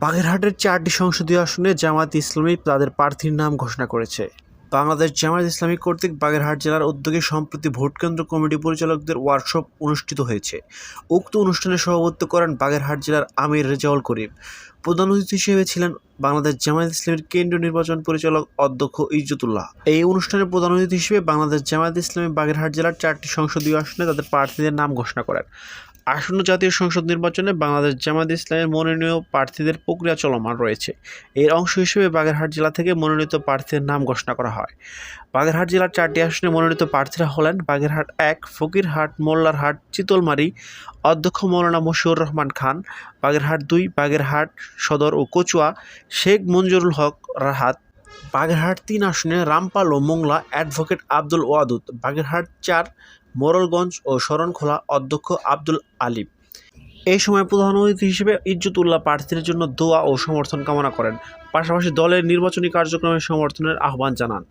বাগেরহাটের চারটি সংসদীয় আসনে জামায়াত ইসলামী তাদের প্রার্থীর নাম ঘোষণা করেছে। বাংলাদেশ জামায়াত ইসলামী কর্তৃক বাগেরহাট জেলার উদ্যোগে সম্প্রতি ভোটকেন্দ্র কমিটি পরিচালকদের ওয়ার্কশপ অনুষ্ঠিত হয়েছে। উক্ত অনুষ্ঠানে সভাপতিত্ব করেন বাগেরহাট জেলার আমির রেজাউল করিম। প্রধান অতিথি হিসেবে ছিলেন বাংলাদেশ জামায়াত ইসলামীর কেন্দ্রীয় নির্বাচন পরিচালক অধ্যক্ষ ইজ্জতুল্লাহ। এই অনুষ্ঠানে প্রধান অতিথি হিসেবে বাংলাদেশ জামায়াত ইসলামী বাগেরহাট জেলার চারটি সংসদীয় আসনে তাদের প্রার্থীদের নাম ঘোষণা করেন। আসন্ন জাতীয় সংসদ নির্বাচনে বাংলাদেশ জামায়াত ইসলামের মনোনীয় প্রার্থীদের প্রক্রিয়া চলমান রয়েছে। এর অংশ হিসেবে বাগেরহাট জেলা থেকে মনোনীত প্রার্থীদের নাম ঘোষণা করা হয়। বাগেরহাট জেলার চারটি আসনে মনোনীত প্রার্থীরা হলেন বাগেরহাট এক, ফকিরহাট, মোল্লারহাট, চিতলমারি, অধ্যক্ষ মৌলানা মশিউর রহমান খান, বাগেরহাট দুই, বাগেরহাট সদর ও কচুয়া, শেখ মঞ্জুরুল হক রাহাত বাগেরহাট তিন আসনে রামপাল ও মোংলা অ্যাডভোকেট আব্দুল ওয়াদুদ, বাগেরহাট চার মোরলগঞ্জ ও শরণখোলা অধ্যক্ষ আব্দুল আলিম। এই সময় প্রধান অতিথি হিসেবে ইজ্জতুল্লাহ প্রার্থীদের জন্য দোয়া ও সমর্থন কামনা করেন। পাশাপাশি দলের নির্বাচনী কার্যক্রমে সমর্থনের আহ্বান জানান।